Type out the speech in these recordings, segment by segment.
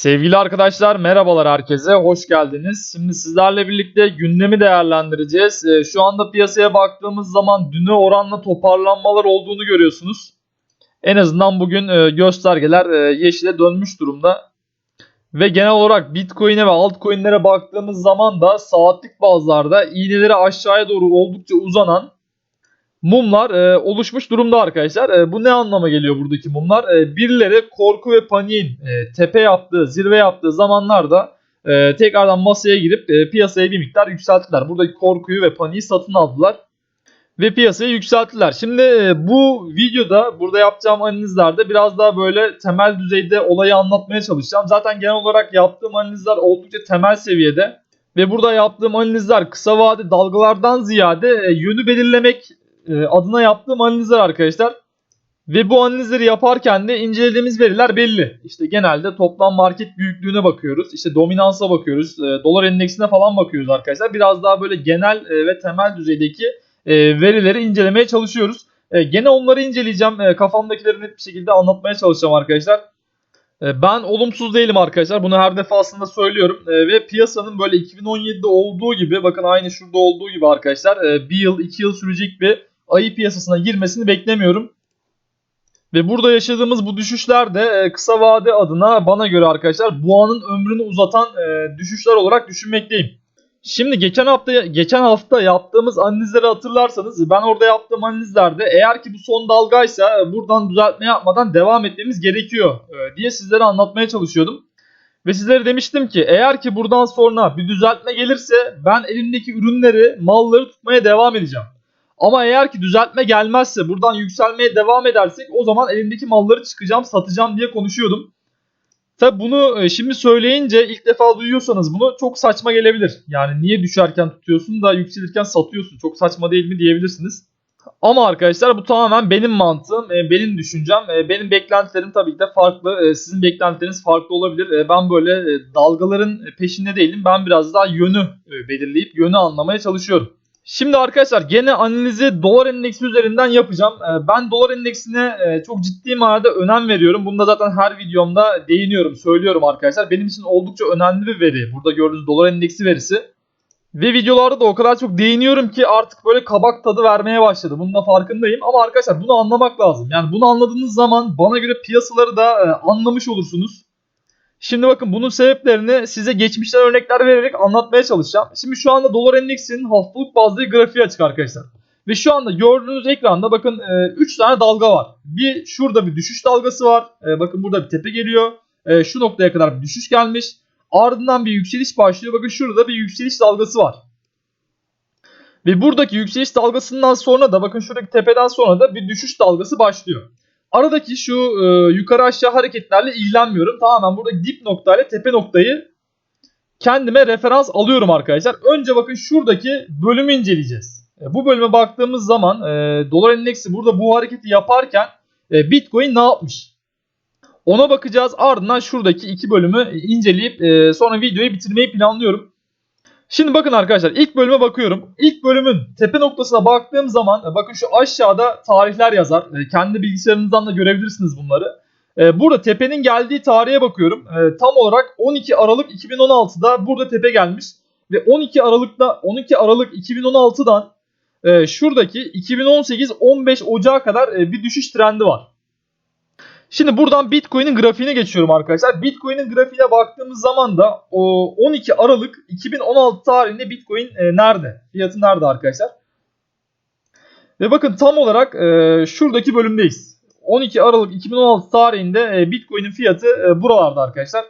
Sevgili arkadaşlar merhabalar herkese hoş geldiniz. Şimdi sizlerle birlikte gündemi değerlendireceğiz. Ee, Şu anda piyasaya baktığımız zaman düne oranla toparlanmalar olduğunu görüyorsunuz. En azından bugün e, göstergeler e, yeşile dönmüş durumda. Ve genel olarak Bitcoin'e ve altcoin'lere baktığımız zaman da saatlik bazlarda iğneleri aşağıya doğru oldukça uzanan mumlar e, oluşmuş durumda arkadaşlar. E, bu ne anlama geliyor buradaki mumlar? E, birileri korku ve paniğin e, tepe yaptığı, zirve yaptığı zamanlarda e, tekrardan masaya girip e, piyasaya bir miktar yükselttiler. Buradaki korkuyu ve paniği satın aldılar ve piyasayı yükselttiler. Şimdi e, bu videoda burada yapacağım analizlerde biraz daha böyle temel düzeyde olayı anlatmaya çalışacağım. Zaten genel olarak yaptığım analizler oldukça temel seviyede. Ve burada yaptığım analizler kısa vade dalgalardan ziyade e, yönü belirlemek adına yaptığım analizler arkadaşlar. Ve bu analizleri yaparken de incelediğimiz veriler belli. İşte genelde toplam market büyüklüğüne bakıyoruz. İşte dominansa bakıyoruz. e, dolar endeksine falan bakıyoruz arkadaşlar. Biraz daha böyle genel e, ve temel düzeydeki e, verileri incelemeye çalışıyoruz. E, gene onları inceleyeceğim. E, kafamdakileri net bir şekilde anlatmaya çalışacağım arkadaşlar. E, Ben olumsuz değilim arkadaşlar. Bunu her defasında söylüyorum. E, Ve piyasanın böyle 2017'de olduğu gibi bakın aynı şurada olduğu gibi arkadaşlar e, bir yıl iki yıl sürecek bir ayı piyasasına girmesini beklemiyorum. Ve burada yaşadığımız bu düşüşler de e, kısa vade adına bana göre arkadaşlar boğanın ömrünü uzatan e, düşüşler olarak düşünmekteyim. Şimdi geçen hafta geçen hafta yaptığımız analizleri hatırlarsanız ben orada yaptığım analizlerde eğer ki bu son dalgaysa e, buradan düzeltme yapmadan devam etmemiz gerekiyor diye sizlere anlatmaya çalışıyordum. Ve sizlere demiştim ki eğer ki buradan sonra bir düzeltme gelirse ben elimdeki ürünleri, malları tutmaya devam edeceğim. Ama eğer ki düzeltme gelmezse buradan yükselmeye devam edersek o zaman elimdeki malları çıkacağım satacağım diye konuşuyordum. Tabi bunu e, şimdi söyleyince ilk defa duyuyorsanız bunu çok saçma gelebilir. Yani niye düşerken tutuyorsun da yükselirken satıyorsun çok saçma değil mi diyebilirsiniz. Ama arkadaşlar bu tamamen benim mantığım, e, benim düşüncem, e, benim beklentilerim tabii ki de farklı. Sizin beklentileriniz farklı olabilir. Ben böyle dalgaların peşinde değilim. Ben biraz daha yönü belirleyip yönü anlamaya çalışıyorum. Şimdi arkadaşlar gene analizi dolar endeksi üzerinden yapacağım. Ee, Ben dolar endeksine e, çok ciddi manada önem veriyorum. Bunda zaten her videomda değiniyorum, söylüyorum arkadaşlar. Benim için oldukça önemli bir veri. Burada gördüğünüz dolar endeksi verisi. Ve videolarda da o kadar çok değiniyorum ki artık böyle kabak tadı vermeye başladı. Bunun da farkındayım. Ama arkadaşlar bunu anlamak lazım. Yani bunu anladığınız zaman bana göre piyasaları da e, anlamış olursunuz. Şimdi bakın bunun sebeplerini size geçmişten örnekler vererek anlatmaya çalışacağım. Şimdi şu anda dolar endeksinin haftalık bazlı grafiği açık arkadaşlar. Ve şu anda gördüğünüz ekranda bakın 3 tane dalga var. Bir şurada bir düşüş dalgası var. E, bakın burada bir tepe geliyor. E, şu noktaya kadar bir düşüş gelmiş. Ardından bir yükseliş başlıyor. Bakın şurada bir yükseliş dalgası var. Ve buradaki yükseliş dalgasından sonra da bakın şuradaki tepeden sonra da bir düşüş dalgası başlıyor. Aradaki şu e, yukarı aşağı hareketlerle ilgilenmiyorum. Tamamen burada dip noktayla tepe noktayı kendime referans alıyorum arkadaşlar. Önce bakın şuradaki bölümü inceleyeceğiz. E, bu bölüme baktığımız zaman e, dolar endeksi burada bu hareketi yaparken e, Bitcoin ne yapmış? Ona bakacağız. Ardından şuradaki iki bölümü inceleyip e, sonra videoyu bitirmeyi planlıyorum. Şimdi bakın arkadaşlar ilk bölüme bakıyorum. İlk bölümün tepe noktasına baktığım zaman e, bakın şu aşağıda tarihler yazar. E, Kendi bilgisayarınızdan da görebilirsiniz bunları. E, Burada tepenin geldiği tarihe bakıyorum. Tam olarak 12 Aralık 2016'da burada tepe gelmiş. Ve 12 Aralık'ta 12 Aralık 2016'dan e, şuradaki 2018-15 Ocağı kadar bir düşüş trendi var. Şimdi buradan Bitcoin'in grafiğine geçiyorum arkadaşlar. Bitcoin'in grafiğine baktığımız zaman da o 12 Aralık 2016 tarihinde Bitcoin e, nerede? Fiyatı nerede arkadaşlar? Ve bakın tam olarak e, şuradaki bölümdeyiz. 12 Aralık 2016 tarihinde e, Bitcoin'in fiyatı buralarda arkadaşlar.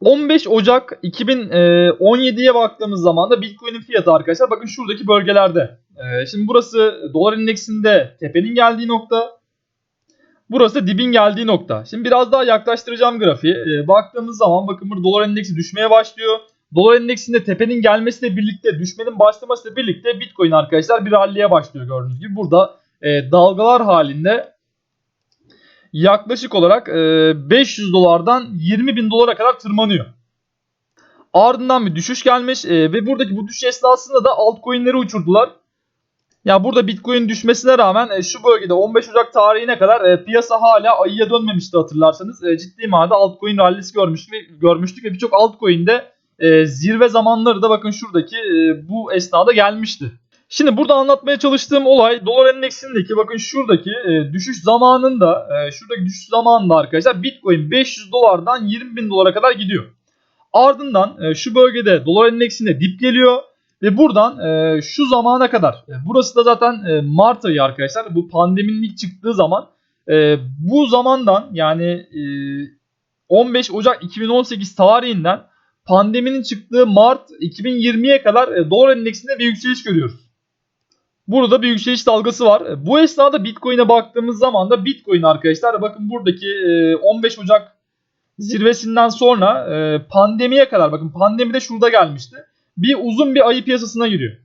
15 Ocak 2017'ye baktığımız zaman da Bitcoin'in fiyatı arkadaşlar bakın şuradaki bölgelerde. Şimdi burası dolar endeksinde tepenin geldiği nokta. Burası dibin geldiği nokta. Şimdi biraz daha yaklaştıracağım grafiği. E, baktığımız zaman bakın burada dolar endeksi düşmeye başlıyor. Dolar endeksinde tepenin gelmesiyle birlikte düşmenin başlamasıyla birlikte Bitcoin arkadaşlar bir ralliye başlıyor gördüğünüz gibi. Burada e, dalgalar halinde yaklaşık olarak e, 500 dolardan 20 bin dolara kadar tırmanıyor. Ardından bir düşüş gelmiş e, ve buradaki bu düşüş esnasında da altcoin'leri uçurdular. Ya burada Bitcoin düşmesine rağmen e, şu bölgede 15 Ocak tarihine kadar e, piyasa hala ayıya dönmemişti hatırlarsanız. E, ciddi manada altcoin rallisi görmüştük ve, görmüştük ve birçok altcoin'de e, zirve zamanları da bakın şuradaki e, bu esnada gelmişti. Şimdi burada anlatmaya çalıştığım olay dolar endeksindeki bakın şuradaki e, düşüş zamanında e, şuradaki düşüş zamanında arkadaşlar Bitcoin 500 dolardan 20 bin dolara kadar gidiyor. Ardından e, şu bölgede dolar endeksinde dip geliyor ve buradan e, şu zamana kadar e, burası da zaten e, Mart ayı arkadaşlar bu pandeminin ilk çıktığı zaman e, bu zamandan yani e, 15 Ocak 2018 tarihinden pandeminin çıktığı Mart 2020'ye kadar e, dolar endeksinde bir yükseliş görüyoruz. Burada bir yükseliş dalgası var. E, Bu esnada Bitcoin'e baktığımız zaman da Bitcoin arkadaşlar bakın buradaki e, 15 Ocak zirvesinden sonra e, pandemiye kadar bakın pandemi de şurada gelmişti. Bir uzun bir ayı piyasasına giriyor.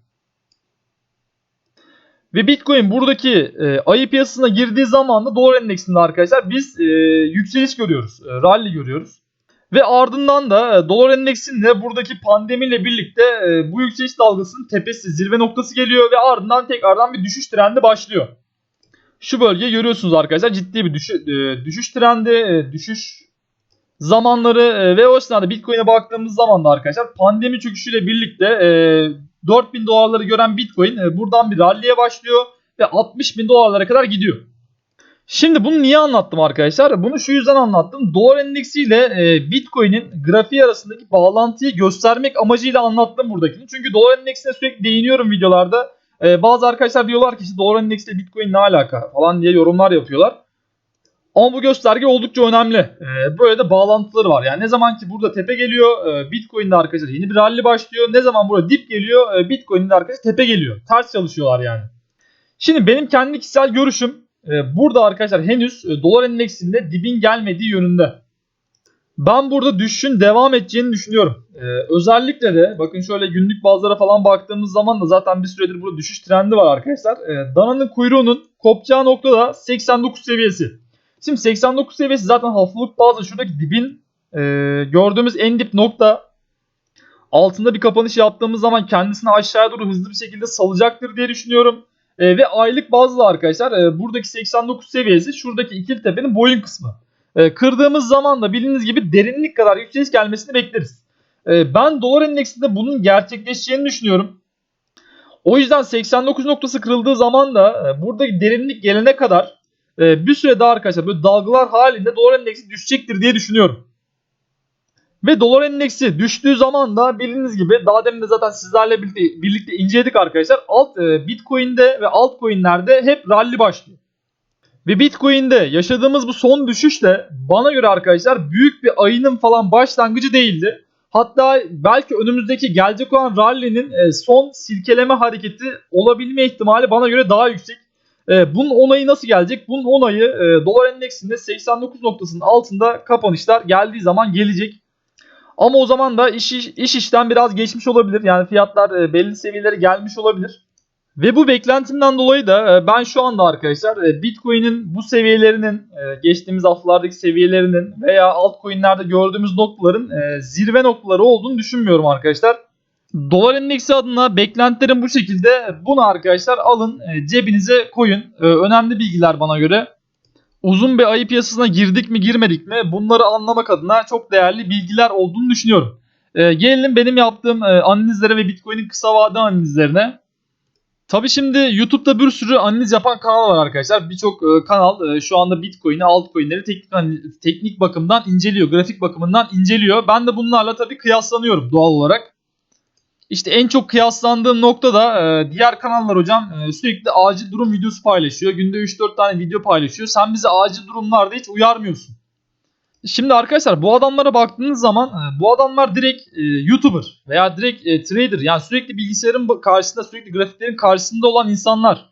Ve Bitcoin buradaki e, ayı piyasasına girdiği zaman da dolar endeksinde arkadaşlar biz e, yükseliş görüyoruz. E, rally görüyoruz. Ve ardından da e, dolar endeksinde buradaki pandemiyle birlikte e, bu yükseliş dalgasının tepesi, zirve noktası geliyor ve ardından tekrardan bir düşüş trendi başlıyor. Şu bölgeyi görüyorsunuz arkadaşlar ciddi bir düşü, e, düşüş trendi, e, düşüş zamanları e, ve o esnada Bitcoin'e baktığımız zaman da arkadaşlar pandemi çöküşüyle birlikte e, 4000 dolarları gören Bitcoin e, buradan bir rally'e başlıyor ve 60 bin dolarlara kadar gidiyor. Şimdi bunu niye anlattım arkadaşlar? Bunu şu yüzden anlattım. Dolar endeksiyle e, Bitcoin'in grafiği arasındaki bağlantıyı göstermek amacıyla anlattım buradakini. Çünkü dolar endeksine sürekli değiniyorum videolarda. Bazı arkadaşlar diyorlar ki işte dolar endeksiyle Bitcoin ne alaka falan diye yorumlar yapıyorlar. Ama bu gösterge oldukça önemli. E, böyle de bağlantıları var. Yani ne zaman ki burada tepe geliyor e, Bitcoin'de arkadaşlar yeni bir rally başlıyor. Ne zaman burada dip geliyor e, Bitcoin'de arkadaşlar tepe geliyor. Ters çalışıyorlar yani. Şimdi benim kendi kişisel görüşüm e, burada arkadaşlar henüz dolar endeksinde dibin gelmediği yönünde. Ben burada düşüşün devam edeceğini düşünüyorum. Özellikle de bakın şöyle günlük bazılara falan baktığımız zaman da zaten bir süredir burada düşüş trendi var arkadaşlar. Dananın kuyruğunun kopacağı nokta da 89 seviyesi. Şimdi 89 seviyesi zaten haftalık bazı şuradaki dibin e, gördüğümüz en dip nokta. Altında bir kapanış yaptığımız zaman kendisini aşağıya doğru hızlı bir şekilde salacaktır diye düşünüyorum. E, ve aylık bazlı arkadaşlar e, buradaki 89 seviyesi şuradaki ikili tepenin boyun kısmı. E, kırdığımız zaman da bildiğiniz gibi derinlik kadar yükseliş gelmesini bekleriz. E, ben dolar endeksinde bunun gerçekleşeceğini düşünüyorum. O yüzden 89 noktası kırıldığı zaman da e, buradaki derinlik gelene kadar e, bir süre daha arkadaşlar böyle dalgalar halinde dolar endeksi düşecektir diye düşünüyorum. Ve dolar endeksi düştüğü zaman da bildiğiniz gibi daha demin de zaten sizlerle birlikte, birlikte inceledik arkadaşlar. Alt e, Bitcoin'de ve altcoin'lerde hep rally başlıyor. Ve Bitcoin'de yaşadığımız bu son düşüş de bana göre arkadaşlar büyük bir ayının falan başlangıcı değildi. Hatta belki önümüzdeki gelecek olan rally'nin e, son silkeleme hareketi olabilme ihtimali bana göre daha yüksek. E, bunun onayı nasıl gelecek? Bunun onayı e, dolar endeksinde 89 noktasının altında kapanışlar geldiği zaman gelecek. Ama o zaman da iş, iş işten biraz geçmiş olabilir. Yani fiyatlar e, belli seviyelere gelmiş olabilir. Ve bu beklentimden dolayı da e, ben şu anda arkadaşlar e, Bitcoin'in bu seviyelerinin e, geçtiğimiz haftalardaki seviyelerinin veya altcoin'lerde gördüğümüz noktaların zirve noktaları olduğunu düşünmüyorum arkadaşlar. Dolar endeksi adına beklentilerim bu şekilde. Bunu arkadaşlar alın e, cebinize koyun. E, önemli bilgiler bana göre. Uzun bir ayı piyasasına girdik mi girmedik mi bunları anlamak adına çok değerli bilgiler olduğunu düşünüyorum. E, gelelim benim yaptığım analizlere ve Bitcoin'in kısa vade analizlerine. Tabi şimdi YouTube'da bir sürü analiz yapan kanal var arkadaşlar. Birçok kanal şu anda Bitcoin'i, altcoin'leri teknik, teknik bakımdan inceliyor, grafik bakımından inceliyor. Ben de bunlarla tabi kıyaslanıyorum doğal olarak. İşte en çok kıyaslandığım nokta da e, diğer kanallar hocam e, sürekli acil durum videosu paylaşıyor. Günde 3-4 tane video paylaşıyor. Sen bizi acil durumlarda hiç uyarmıyorsun. Şimdi arkadaşlar bu adamlara baktığınız zaman e, bu adamlar direkt e, YouTuber veya direkt e, trader yani sürekli bilgisayarın karşısında sürekli grafiklerin karşısında olan insanlar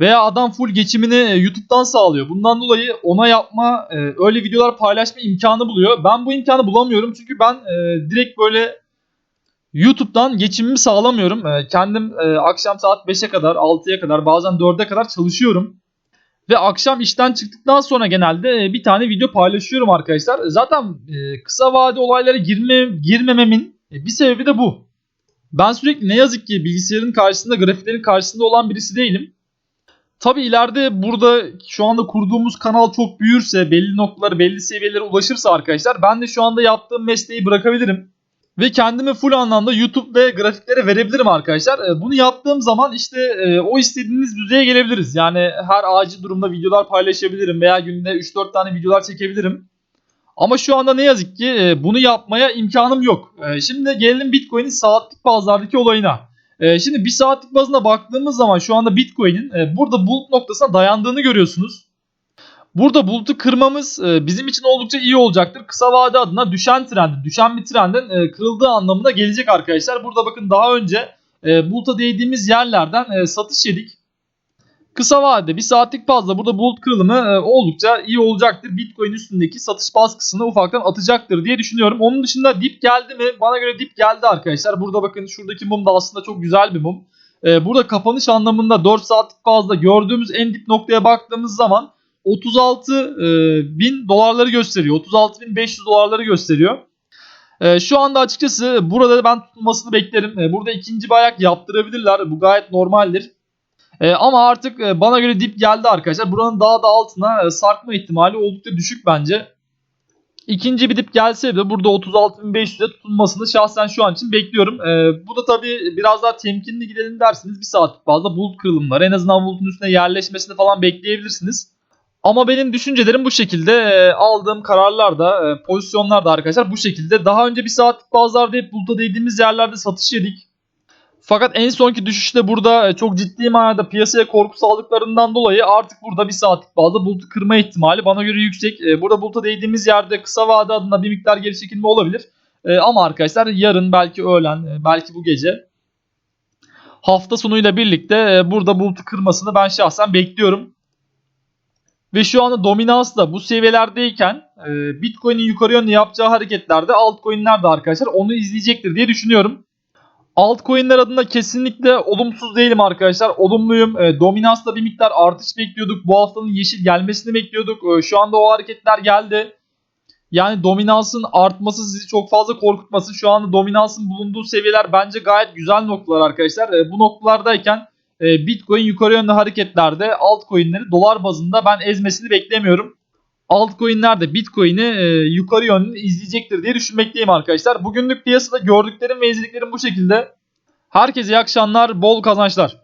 veya adam full geçimini e, YouTube'dan sağlıyor. Bundan dolayı ona yapma e, öyle videolar paylaşma imkanı buluyor. Ben bu imkanı bulamıyorum çünkü ben e, direkt böyle YouTube'dan geçimimi sağlamıyorum. E, kendim e, akşam saat 5'e kadar 6'ya kadar bazen 4'e kadar çalışıyorum. Ve akşam işten çıktıktan sonra genelde e, bir tane video paylaşıyorum arkadaşlar. Zaten e, kısa vade olaylara girme, girmememin bir sebebi de bu. Ben sürekli ne yazık ki bilgisayarın karşısında, grafiklerin karşısında olan birisi değilim. Tabi ileride burada şu anda kurduğumuz kanal çok büyürse, belli noktaları, belli seviyelere ulaşırsa arkadaşlar ben de şu anda yaptığım mesleği bırakabilirim. Ve kendimi full anlamda YouTube ve grafiklere verebilirim arkadaşlar. E, Bunu yaptığım zaman işte e, o istediğiniz düzeye gelebiliriz. Yani her acil durumda videolar paylaşabilirim veya günde 3-4 tane videolar çekebilirim. Ama şu anda ne yazık ki e, bunu yapmaya imkanım yok. Şimdi gelelim Bitcoin'in saatlik bazlardaki olayına. Şimdi bir saatlik bazına baktığımız zaman şu anda Bitcoin'in burada bulut noktasına dayandığını görüyorsunuz. Burada bulutu kırmamız e, bizim için oldukça iyi olacaktır. Kısa vade adına düşen trendin, düşen bir trendin e, kırıldığı anlamına gelecek arkadaşlar. Burada bakın daha önce e, buluta değdiğimiz yerlerden satış yedik. Kısa vadede bir saatlik fazla burada bulut kırılımı oldukça iyi olacaktır. Bitcoin üstündeki satış baskısını ufaktan atacaktır diye düşünüyorum. Onun dışında dip geldi mi? Bana göre dip geldi arkadaşlar. Burada bakın şuradaki mum da aslında çok güzel bir mum. Burada kapanış anlamında 4 saatlik fazla gördüğümüz en dip noktaya baktığımız zaman 36 e, bin dolarları gösteriyor. 36 bin 500 dolarları gösteriyor. E, şu anda açıkçası burada ben tutulmasını beklerim. E, burada ikinci bir ayak yaptırabilirler. Bu gayet normaldir. E, ama artık e, bana göre dip geldi arkadaşlar. Buranın daha da altına e, sarkma ihtimali oldukça düşük bence. İkinci bir dip gelse de burada 36.500'e tutulmasını şahsen şu an için bekliyorum. E, bu da tabii biraz daha temkinli gidelim derseniz bir saatlik fazla bulut kırılımları en azından bulutun üstüne yerleşmesini falan bekleyebilirsiniz. Ama benim düşüncelerim bu şekilde. E, aldığım kararlar da e, pozisyonlar da arkadaşlar bu şekilde. Daha önce bir saatlik bazılarda hep buluta değdiğimiz yerlerde satış yedik. Fakat en sonki düşüşte burada e, çok ciddi manada piyasaya korku saldıklarından dolayı artık burada bir saatlik bazda bulutu kırma ihtimali bana göre yüksek. E, Burada buluta değdiğimiz yerde kısa vade adına bir miktar geri çekilme olabilir. Ama arkadaşlar yarın belki öğlen belki bu gece hafta sonuyla birlikte burada bulutu kırmasını ben şahsen bekliyorum. Ve şu anda dominans da bu seviyelerdeyken e, Bitcoin'in yukarı yönlü yapacağı hareketlerde altcoin'ler de arkadaşlar onu izleyecektir diye düşünüyorum. Altcoin'ler adına kesinlikle olumsuz değilim arkadaşlar. Olumluyum. E, dominansta bir miktar artış bekliyorduk. Bu haftanın yeşil gelmesini bekliyorduk. E, şu anda o hareketler geldi. Yani dominansın artması sizi çok fazla korkutmasın. Şu anda dominansın bulunduğu seviyeler bence gayet güzel noktalar arkadaşlar. E, bu noktalardayken Bitcoin yukarı yönlü hareketlerde altcoin'leri dolar bazında ben ezmesini beklemiyorum. Altcoin'ler de Bitcoin'i e, yukarı yönlü izleyecektir diye düşünmekteyim arkadaşlar. Bugünlük piyasada gördüklerim ve izlediklerim bu şekilde. Herkese iyi akşamlar, bol kazançlar.